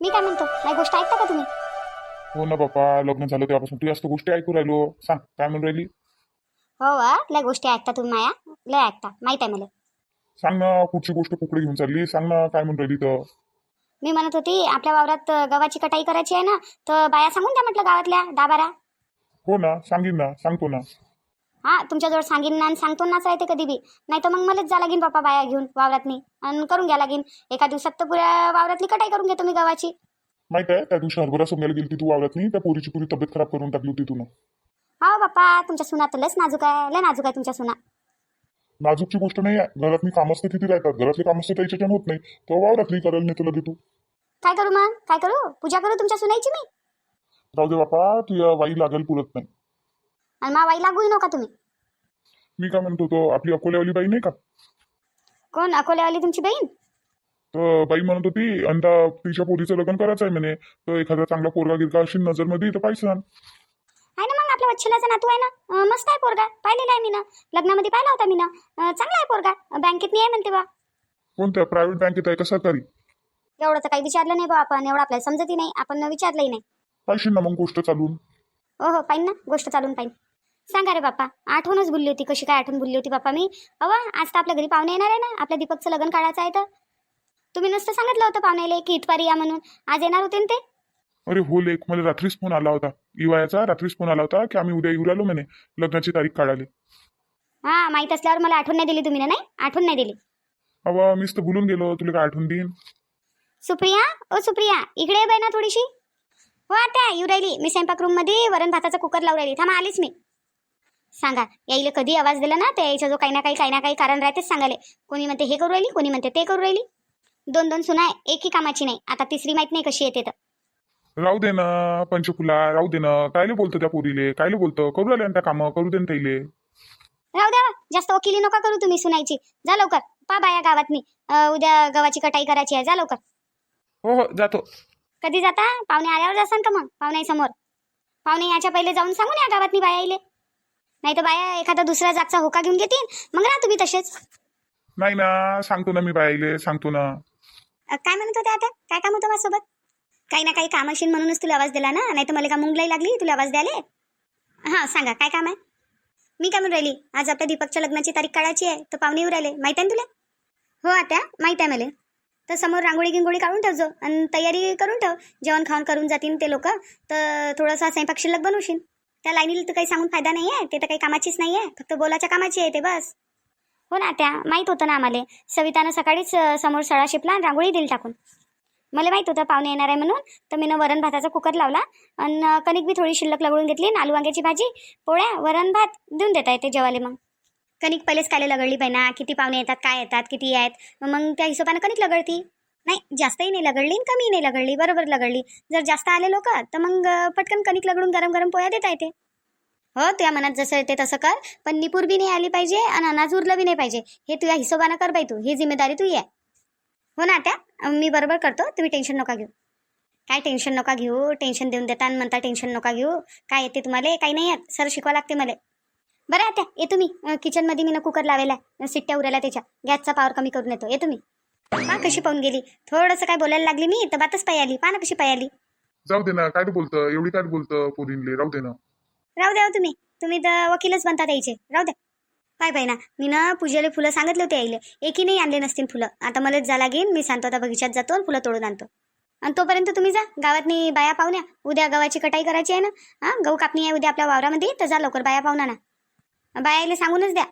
मी काय म्हणतो? माझी गोष्ट ऐकता का तुम्ही? हो ना बापा लग्न झालं तेव्हापासून तू जास्त गोष्टी ऐकू राहिलो. सांग काय म्हणून राहिली? हो वा लय गोष्टी ऐकता तुम्ही माया. लय ऐकता. माहीत आहे मला. सांग ना कुठची गोष्ट कुकडे घेऊन चालली? सांग ना काय म्हणून राहिली तर मी म्हणत होती आपल्या वावरात अं, गव्हाची कटाई करायची आहे ना तर बाया सांगून द्या म्हटलं गावातल्या दहा बारा. हो ना सांगीन ना सांगतो ना. हा तुमच्याजवळ सांगीन ना आणि सांगतो नाच राहते कधी बी. नाही तर मग मलाच जा लागीन बापा बाया घेऊन वावरातनी आणि करून घ्या लागीन. एका दिवसात तर पुऱ्या वावरातली कटाई करून घेतो मी गव्हाची. माहीत आहे त्या दिवशी हरभरा सोंगायला गेली तू वावरत नाही त्या पोरीची पुरी तब्येत खराब करून टाकली होती तुला. हो बापा तुमच्या सुना तर लयच नाजूक आहे लय नाजूक आहे तुमच्या सुना. नाजूकची गोष्ट नाही आहे घरातली कामं असते किती राहतात? घरातली कामं असते त्याच्याच्यानं होत नाही तर वावरातली करायला नाही तुला तू. काय करू मग? काय करू? पूजा करू तुमच्या सुनाईची मी? राहू दे बापा तुझ्या वाई लागेल पुरत नाही. आणि मा वाई लागूही नका तुम्ही. मी काय म्हणतो तो आपली अकोल्यावाली बाई नाही का? कोण? अकोल्यावाली तुमची बहीण? तर बाई म्हणत होती अंदा तिच्या पोरीचं लग्न करायचं आहे म्हणे. तर एखादा चांगला पोरगा गिरगा असेल नजरमध्ये तर पाहिजे आहे ना मग आपल्या वच्छलाचा नातू आहे ना? अं, मस्त आहे पोरगा. पाहिलेला आहे मी ना लग्नामध्ये पाहिला होता मी ना अं, चांगला आहे पोरगा. बँकेत नाही आहे म्हणते बा. कोणत्या? प्रायव्हेट बँकेत आहे का सरकारी? एवढं तर काही विचारलं नाही बा आपण. एवढं आपल्याला समजतही नाही. आपण विचारलंही नाही. पाहिजे ना मग गोष्ट चालून. हो हो पाहिन ना. गोष्ट चालून पाहिन. सांगा रे बाप्पा. आठवणच बोलली होती कशी काय आठवण बोलली होती बाप्पा मी. अवा आज तर आपल्या घरी पाहुणे येणार आहे ना? आपल्या दीपकचं लग्न काढायचं आहे तर. तुम्ही नुसतं सांगितलं होतं पाहुण्याला की इतवारी या म्हणून. आज येणार होते ना ते? अरे हो लेख मला रात्रीच फोन आला होता. इवायाचा रात्रीच फोन आला होता की आम्ही उद्या येऊ राहिलो म्हणे. लग्नाची तारीख काढाली हा माहीत असल्यावर मला आठवण नाही दिली तुम्ही ना नाही? आठवण नाही दिली. अवा मीच तर भुलून गेलो. तुला काय आठवण देईन? सुप्रिया ओ सुप्रिया इकडे ये बाई ना थोडीशी. हो आता येऊ राहिली. मी स्वयंपाक रूममध्ये वरण भाताचा कुकर लावून राहिली. थांबा आलीच मी. सांगा. याईला कधी आवाज दिला ना त्या यायचा जो काही ना काही काही ना काही कारण राहतेच सांगाले कोणी म्हणते हे करू राहिली? कोणी म्हणते ते करू राहिली? दोन दोन सुना एकही कामाची नाही. आता तिसरी माहीत नाही कशी येते तर. राहू दे ना पंचफुला राहू दे ना. कायले बोलतो त्या पोरीले? कायले बोलतो? करू राहिले त्या कामं? करू दे ना राहू द्या जास्त वकिली नका करू तुम्ही सुनायची जा लवकर. पा बाया गावात मी उद्या गव्हाची कटाई करायची आहे. जा लवकर. हो हो जातो. कधी जाता? पाहुणे आल्यावर जासान का मग? पाहुणे समोर. पाहुणे याच्या पहिले जाऊन सांगून या गावात बाया येईल. नाही तर बाया एखादा दुसऱ्या जागचा होका घेऊन घेतील. मग राहा तुम्ही तसेच. नाही ना सांगतो ना मी बाईले सांगतो ना. अ, काय म्हणत होते आता? काय काम होतं माझ्यासोबत? काही ना काही काम असेल म्हणूनच तुला आवाज दिला ना? नाही तर मला का मुंगलाई लागली? तुला आवाज द्याले हां सांगा काय काम आहे? मी काय म्हणून राहिली? आज आपल्या दीपकच्या लग्नाची तारीख काढायची आहे तर पाहुणे येऊ राहिले. माहिती आहे ना तुला? हो आता माहीत आहे मला. तर समोर रांगोळी गिंगोळी काढून ठेवजो आणि तयारी करून ठेव. जेवण खाऊन करून जातील ते लोक. तर थोडासा स्वयंपाक शिल्लक बनवशील. त्या लाईनीला तर काही सांगून फायदा नाही आहे ते तर काही कामाचीच नाही आहे फक्त बोलाच्या कामाची आहे ते बस. हो ना त्या माहीत होतं ना आम्हाला. सवितानं सकाळीच समोर सळा शिपला आणि रांगोळी दिली टाकून. मला माहीत होतं पाहुणे येणार आहे म्हणून तर मी वरण भाताचा कुकर लावला आणि कणिक बी थोडी शिल्लक लगडून घेतली आलू वांग्याची भाजी पोळ्या वरण भात देऊन देता येते जेवाले मग. कणिक पहिलेच काले लगडली बहिणा किती पाहुणे येतात काय येतात किती आहेत मग त्या हिशोबानं कणिक लगडती नाही जास्तही नाही लगडली कमी नाही लगडली बरोबर लगडली. जर जास्त आले लोक तर मग पटकन कणिक लगडून गरम गरम पोया देता येते. हो तुझ्या मनात जसं येते तसं कर पण निपूर बी नाही आली पाहिजे आणि अनाज उरलं बी नाही पाहिजे. हे तुझ्या हिशोबानं कर बाई तू ही जिम्मेदारी तू आहे. हो ना त्या मी बरोबर करतो तुम्ही टेन्शन नका घेऊ. काय टेन्शन नका घेऊ? टेन्शन देऊन देता आणि म्हणता टेन्शन नका घेऊ. काय येते तुम्हाला? काही नाही येत. सर शिकवा लागते मला. बरं आता येतो मी. किचनमध्ये मी ना कुकर लावेला आहे. सिट्ट्या उरायला त्याच्या. गॅसचा पावर कमी करून येतो. ये तुम्ही पा कशी पाहून गेली. थोडंसं काय बोलायला लागली मी तर बातच पाय आली पा ना कशी पाय आली जाऊ दे ना काय तू बोलतं? एवढी काय बोलतं पोरींले? राहू दे ना. राहू द्या हो तुम्ही. तुम्ही तर वकीलच बनता यायचे. राहू द्या. काय पाय ना. मी ना पूजेला फुलं सांगितले होते यायले. एकही नाही आणले नसतील फुलं. आता मलाच जा लागेल मी सांगतो आता बगीचात जातो आणि फुलं तोडून आणतो. आणि तोपर्यंत तुम्ही जा. गावातनी बाया पाहुण्या उद्या गव्हाची कटाई करायची आहे ना. हां गहू कापणी आहे उद्या आपल्या वावरामध्ये तर जा लवकर बाया पाहुणा ना बायाला सांगूनच द्या.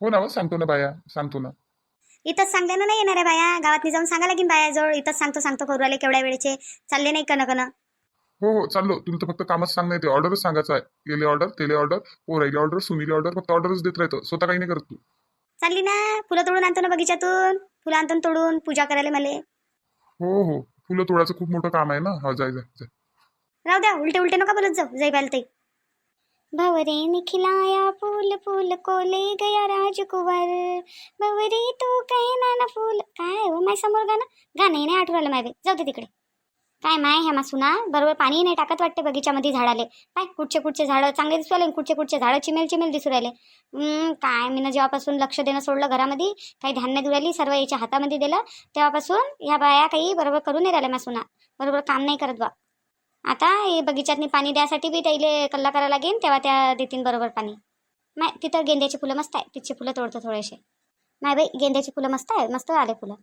हो ना हो, सांगतो ना बाया. सांगतो ना. इथंच सांगल्यानं नाही येणार आहे बाया. गावातनी जाऊन सांगा लागेल बायाजवळ. इथंच सांगतो सांगतो करू आले केवढ्या वेळेचे. चालले नाही कन कन हो हो चाललो. तर फक्त कामच सांगणं येते ऑर्डरच सांगायचं आहे. गेले ऑर्डर तेले ऑर्डर पोराईले ऑर्डर सुनीले ऑर्डर फक्त ऑर्डरच देत राहतो. स्वतः काही नाही करत तू. चालली ना. फुलं तोडून आणतो ना बगीच्यातून. फुलं आणतो ना तोडून. पूजा करायला मला. हो हो. फुलं तोडायचं खूप मोठं काम आहे ना. हा जाय जाय जाय. राहू द्या. उलटे उलटे नका बोलत जाऊ. जय बाल ताई भवरे ने खिलाया फूल फूल को ले गया राजकुवर। भवरे तू कहना ना फूल. काय हो माय समोर गाणं? गाणं नाही आठवलं माय जाऊ दे तिकडे. काय माय ह्या मासुना? बरोबर पाणी नाही टाकत वाटते बगीच्यामध्ये झाडाले. काय कुठचे कुठचे झाडं चांगले दिसू राहिले कुठचे कुठचे झाडं चिमेल चिमेल दिसू राहिले. काय? मी जेव्हापासून लक्ष देणं सोडलं घरामध्ये काही ध्यान नाही राहिली सर्व याच्या हातामध्ये दिलं तेव्हापासून ह्या बाया काही बरोबर करून नाही राहिल्या मासुना. बरोबर काम नाही करत बा. आता हे बगीच्यातनी पाणी द्यासाठी बी त्याला कल्ला करायला लागेल तेव्हा त्या देतीन बरोबर पाणी. नाही तिथं गेंद्याची फुलं मस्त आहे तिथची फुलं तोडतो थोडेसे. नाही बाई गेंद्याची फुलं मस्त आहे मस्त आले फुलं.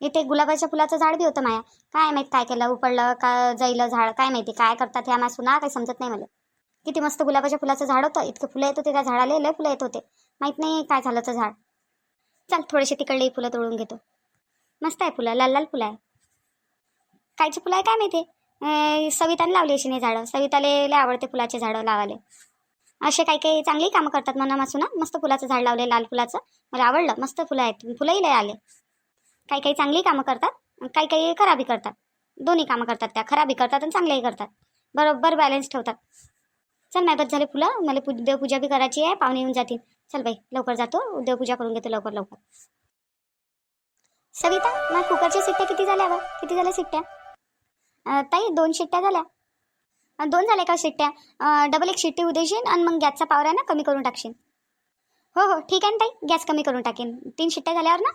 इथे गुलाबाच्या फुलाचं झाड बी होतं माया. काय माहीत काय केलं उपडलं का जाईलं झाड काय माहिती काय करतात ह्या मासुना काही समजत नाही मला. किती मस्त गुलाबाच्या फुलाचं झाड होतं इतकं फुलं येत होते त्या झाडाला लय फुलं येत होते. माहीत नाही काय झालं तर झाड. चल थोडेसे तिकडलेही फुलं तोडून घेतो. मस्त आहे फुलं लाल लाल फुलं आहे. कायची फुलं आहे काय माहिती? आहे सविताने लावली अशी नाही झाडं. सविताले लय आवडते फुलाचे झाडं लावायला. असे काही काही चांगली कामं करतात मनामासून मासुना. मस्त फुलाचं झाड लावले लाल फुलाचं. मला आवडलं. मस्त फुलं आहेत. फुलंही लय आले. काही काही चांगली कामं करतात काही काही खराबी करतात. दोन्ही कामं करतात त्या. खराबी करतात आणि चांगल्याही करतात. बरोबर बॅलन्स ठेवतात. चल नाही झाले फुलं. मला पू देवपूजा बी करायची आहे. पाहुणे येऊन जातील. चल बाई लवकर जातो देवपूजा करून घेतो लवकर लवकर. सविता मग कुकरच्या सिट्ट्या किती झाल्या बा? किती झाल्या सिट्ट्या? ताई दोन शिट्ट्या झाल्या. दोन झाल्या का शिट्ट्या? डबल एक शिट्टी उदेशील आणि मग गॅसचा पावर आहे ना कमी करून टाकशील हो हो ठीक आहे ना ताई गॅस कमी करून टाकेन. तीन शिट्ट्या झाल्यावर ना?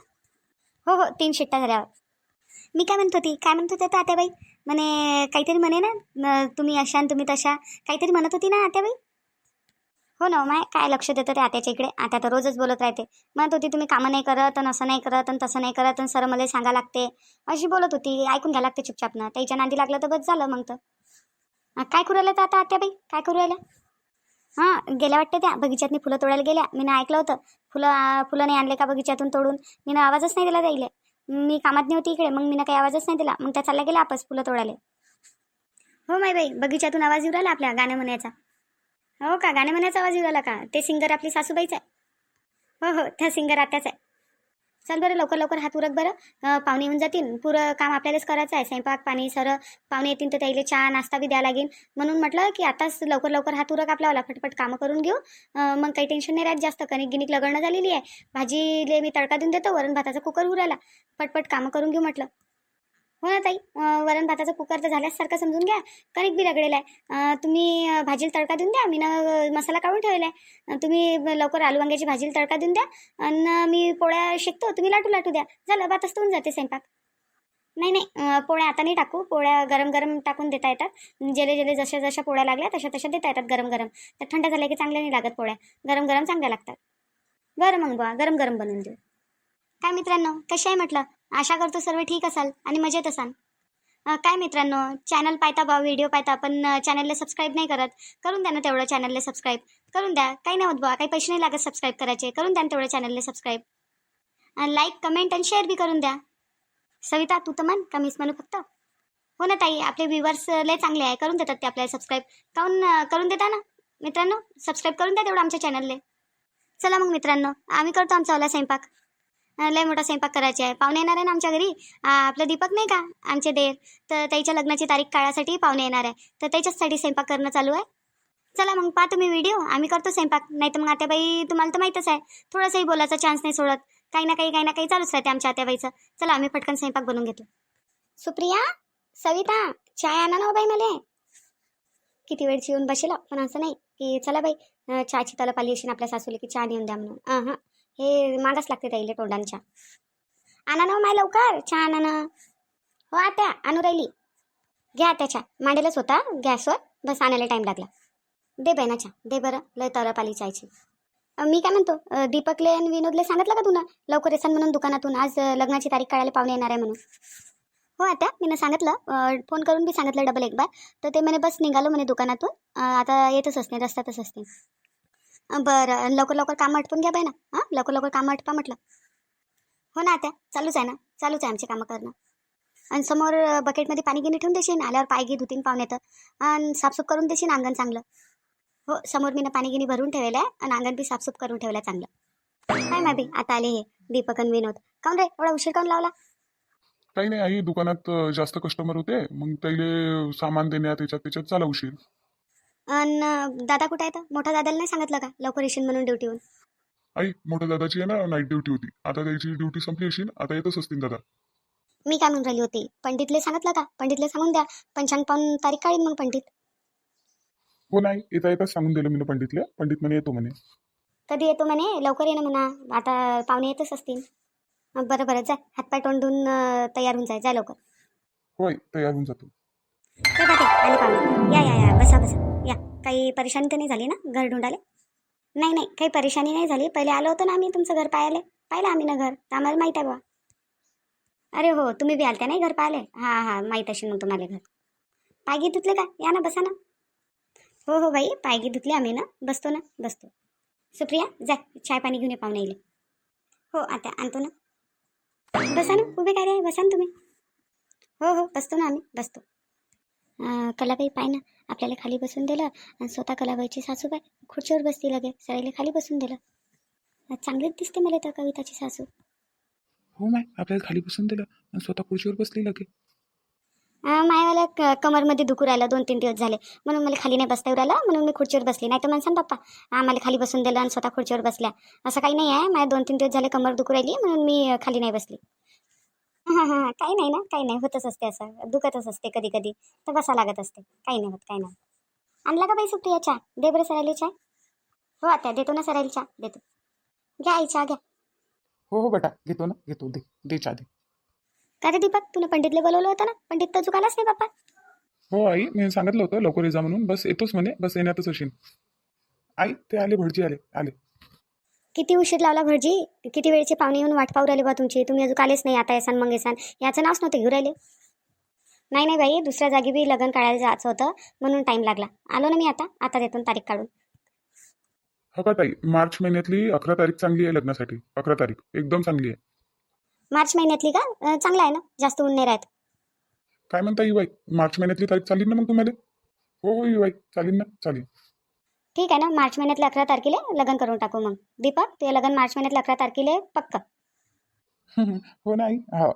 हो हो तीन शिट्ट्या झाल्यावर. मी काय म्हणत होती? काय म्हणत होते आत्याबाई म्हणे काहीतरी म्हणे ना तुम्ही अशा आणि तुम्ही तशा. काहीतरी म्हणत होती ना आत्याबाई हो ना हो, माय. काय लक्ष देतं ते आत्याच्या इकडे? आता तर रोजच बोलत राहते. म्हणत होती तुम्ही कामं नाही करत आणि असं नाही करत आणि तसं नाही करत आणि सर मला सांगा लागते. अशी बोलत होती. ऐकून घ्या लागते चुपचापनं त्याच्या नांदी लागलं तर बस झालं मग तर. काय करू राहिलं तर आता आत्याबाई? काय करू राहिलं? हां गेल्या वाटते त्या बगीच्यातनी फुलं तोडायला गेल्या. मी ऐकलं होतं. फुलं फुलं नाही आणले का बगीच्यातून तोडून? मी आवाजच नाही दिला जाईल मी कामात नाही होती इकडे मग मी काही आवाजच नाही दिला. मग त्या चालल्या गेल्या आपस फुलं तोडायला. हो माय बाई बगीच्यातून आवाज येऊ राहिला आपल्या गाणं म्हणायचा. हो का? गाणे म्हणायचा आवाज येऊ राहिला का? ते सिंगर आपली सासूबाईच आहे. हो हो त्या सिंगर आत्याच आहे. चल बरं लवकर लवकर हात उरक बरं. पाहुणे येऊन जातील. पुरं काम आपल्यालाच करायचं आहे. स्वयंपाक पाणी सर पाहुणे येतील तर त्याला चहा नाश्ता बी द्या लागेल. म्हणून म्हटलं की आताच लवकर लवकर हात उरक आपल्याला फटफट कामं करून घेऊ. मग काही टेन्शन नाही राहत जास्त. कणिक गिनिक लगडणं झालेली आहे. भाजीले मी तडका देऊन देतो. वरण भाताचा कुकर उरायला पटपट कामं करून घेऊ म्हटलं. हो ना ताई. वरण भाताचा कुकर तर झाल्यासारखं समजून घ्या. कणिक बी लगडेला आहे तुम्ही भाजीला तडका देऊन द्या. मी ना मसाला काढून ठेवला आहे तुम्ही लवकर आलू वांग्याची भाजीला तडका देऊन द्या. आणि मी पोळ्या शेकतो. तुम्ही लाटू लाटू द्या. झालं भातच होऊन जाते स्वयंपाक. नाही नाही. पोळ्या आता नाही टाकू. पोळ्या गरम गरम टाकून देता येतात. जेले जेले जशा जशा पोळ्या लागल्या तशा तशा देता येतात गरम गरम. तर थंड झाल्या की चांगल्या नाही लागत पोळ्या. गरम गरम चांगल्या लागतात. बरं मग बुवा गरम गरम बनवून देऊ. काय मित्रांनो? कशा आहे म्हटलं? आशा करतो सर्व ठीक असाल आणि मजेत असाल. काय मित्रांनो चॅनल पाहता बा व्हिडिओ पाहता पण चॅनलला सबस्क्राईब नाही करत. करून द्या ना तेवढं चॅनलला सबस्क्राईब करून द्या. काही नाही होत बा काही पैसे नाही लागत सबस्क्राईब करायचे. करून द्या ना तेवढं चॅनलला सबस्क्राईब लाईक कमेंट आणि शेअर बी करून द्या. सविता तू तर म्हण का मीच म्हणू फक्त. हो ना ताई आपले व्ह्युअर्स लय चांगले आहे. करून देतात ते आपल्याला सबस्क्राईब काऊन करून देता ना? मित्रांनो सबस्क्राईब करून द्या तेवढं आमच्या चॅनलले चला मग मित्रांनो आम्ही करतो आमचा वाला स्वयंपाक. लय मोठा स्वयंपाक करायचे आहे. पाहुणे येणार आहे ना आमच्या घरी? आपलं दीपक नाही का? आमचे देर तर त्याच्या लग्नाची तारीख काळासाठी पाहुणे येणार आहे. तर त्याच्याचसाठी स्वयंपाक करणं चालू आहे. चला मग पहा तुम्ही व्हिडिओ आम्ही करतो स्वयंपाक. नाही तर मग आत्याबाई तुम्हाला तर माहीतच आहे. थोडासाही बोलायचा चान्स नाही सोडत. काही ना काही काही ना काही चालूच राहते आमच्या आत्याबाईचं. चला आम्ही पटकन स्वयंपाक बनवून घेतो. सुप्रिया सविता चाय आणा ना हो बाई मला. किती वेळची येऊन बसेल पण असं नाही की चला बाई चहाची तलप आली असेल आपल्या सासूला की चहा नेऊन द्या म्हणून. हां हे मागास लागते ताईले तोंडांच्या. आणा ना हो माय लवकर चहा आणा ना. हो आत्या आणू राहिली. घ्या त्याच्या मांडेलच होता गॅसवर बस आणायला टाईम लागला. दे बाई ना चहा. दे बरं लय तरप जायची चायची. मी काय म्हणतो दीपकले आणि विनोदले सांगितलं का तुला? लवकर येसान म्हणून दुकानातून. आज लग्नाची तारीख काढायला पाहुणे येणार आहे म्हणून. हो आता मी सांगितलं अं, फोन करून बी सांगितलं डबल एक बार. तर ते म्हणे बस निघालो म्हणे दुकानातून. आता येतच असते रस्त्यातच असते. बरं लवकर लवकर कामं आटपून घ्या बाई ना. हां? लवकर लवकर कामं आटपा म्हटलं. हो ना आता चालूच आहे ना. चालूच आहे आमचे कामं करणं. आणि समोर बकेटमध्ये पाणी गिनी ठेवून देशील आल्यावर पाय घे धुतीन पाहुणे तर. आणि साफसूफ करून देशील अंगण चांगलं. हो समोर मी पाणी गिनी भरून ठेवलं आहे आणि अंगण बी साफसूफ करून ठेवलं चांगलं. काय माहिती आता आले हे दीपक आणि विनोद. काऊन रे एवढा उशीर काऊन लावला? काही नाही आई दुकानात जास्त कस्टमर होते. मग त्याला सामान देण्यात त्याच्यात त्याच्यात झाला उशीर आणि दादा कुठे आहे तर मोठ्या दादाला नाही सांगितलं का? लवकर येशील म्हणून ड्युटीहून आई मोठ्या दादाची आहे ना नाईट ड्युटी होती. आता त्याची ड्युटी संपली असेल आता येतच असतील दादा. मी काय म्हणून राहिली होती? पंडितले सांगितलं का? पंडितले सांगून द्या. पंचांग पाहून तारीख काढीन मग पंडित. हो नाही येता येताच सांगून दिलं मी पंडितले. पंडित म्हणे येतो म्हणे. कधी येतो म्हणे? लवकर ये ना म्हणा. आता पाहुणे येतच असतील. बरं बरं जा. हातपाय तोंड धुवून अं, तयार होऊन जाय जा लवकर. होय तयार होऊन जातो. ते आले पाहुणे. या या या. बसा बसा. काही परेशानी तर नाही झाली ना घर ढूंढाले नाही नाही काही परेशानी नाही झाली. पहिले आलो होतो ना आम्ही तुमचं घर पाहायला. पाहिलं आम्ही ना घर. तर आम्हाला माहीत आहे बा अरे हो तुम्ही बी आलत्या नाही घर पाहिले हां हां माहीत असेल मग तुम्हाला घर. पाय धुतले का? या ना बसा ना. हो हो बाई पायगी धुतली धुतले आम्ही ना. बसतो ना बसतो. सुप्रिया जा चाय पाणी घेऊन ये पाहुणे येईल हो आता आणतो ना. बसा ना उभे काय रे? बसा ना तुम्ही. हो हो बसतो ना आम्ही बसतो. कला काही पाय ना. आपल्याला खाली बसून दिलं आणि स्वतः कलाबाईची सासूबाई खुर्चीवर बसती लगे सरायला खाली बसून दिलं. चांगलीच दिसते मला तर कविताची सासू. हो माय आपल्याला खाली बसून दिलं आणि स्वतः खुर्चीवर बसली लगे क कमरमध्ये दुखू राहिलं दोन तीन दिवस झाले. म्हणून मला खाली नाही बसता येऊ राहिलं म्हणून मी खुर्चीवर बसली. नाही तर म्हणसान पप्पा आम्हाला खाली बसून दिलं आणि स्वतः खुर्चीवर बसल्या. असं काही नाही आहे. माझ्या दोन तीन दिवस झाले कमर दुखू राहिली म्हणून मी खाली नाही बसली. हां हां काही नाही ना काही नाही. होतच असते असं. दुखतच असते कधी कधी. तर बसा लागत असते. काही नाही होत काही नाही आणला का बाई सुप्रिया चहा? दे बरं सरायला चहा. हो आता देतो ना सरायला चहा. देतो. घ्या आई चहा घ्या. हो हो बेटा. घेतो ना. घेतो. दे. दे चहा दे. का रे दीपक? तुला पंडितले बोलवलं होतं ना? पंडित तर चुकालाच नाही बाप्पा. हो आई. मी सांगितलं होतं लवकर ये जा म्हणून. बस येतोच म्हणे. बस येण्यातच असेल. आई ते आले भटजी आले. आले. किती उशीर लावला भटजी किती वेळचे पाहुणे येऊन वाट पाहू राहिले बा तुमची? तुम्ही अजून आलेच नाही आता येसान मग येसान याचं नावच नव्हतं घेऊ राहिले. नाही नाही बाई दुसऱ्या जागी बी लग्न काढायला जायचं होतं म्हणून टाईम लागला. आलो ना मी आता आता देतो तारीख काढून. हो का ताई? मार्च महिन्यातली अकरा तारीख चांगली आहे लग्नासाठी. अकरा तारीख एकदम चांगली आहे. मार्च महिन्यातली का? अं, चांगला आहे ना? जास्त ऊन नाही राहत. काय म्हणता युवाई मार्च महिन्यातली तारीख चालेल ना मग तुम्हाला? हो हो युवाई चालेल ना चालेल. ठीक आहे ना? मार्च महिन्यातल्या अकरा तारखेला लग्न करून टाकू मग. दीपक ते लग्न मार्च महिन्यातल्या अकरा तारखेला पक्क. हो नाही. हा.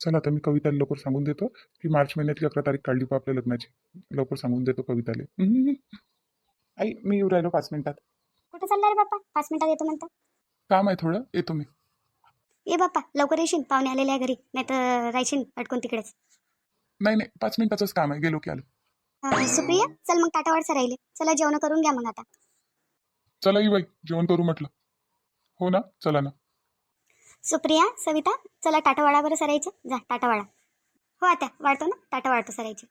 चला आता मी कविताला लवकर सांगून देतो की मार्च महिन्यातली अकरा तारीख काढली पा आपल्या लग्नाची. लवकर सांगून देतो कविताले. आई मी येऊ राहिलो पाच मिनिटात. कुठं चालला रे बाप्पा? पाच मिनिटात येतो म्हणता. काम आहे थोडं. येतो मी. ये बाप्पा लवकर येशील. पाहुणे आलेले आहे घरी. नाही तर राहायशील अटकून तिकडेच. नाही नाही. पाच मिनिटाचंच काम आहे. गेलो की आलो. सुप्रिया चल मग टाटावाडचं राहिले चला जेवण करून घ्या मग आता. चला युवाई जेवण करू म्हटलं. हो ना? चला ना. सुप्रिया सविता चला टाटावाडावर सरायचं. जा टाटावाडा हो आता वाढतो ना? टाटा वाढतो सरायचे.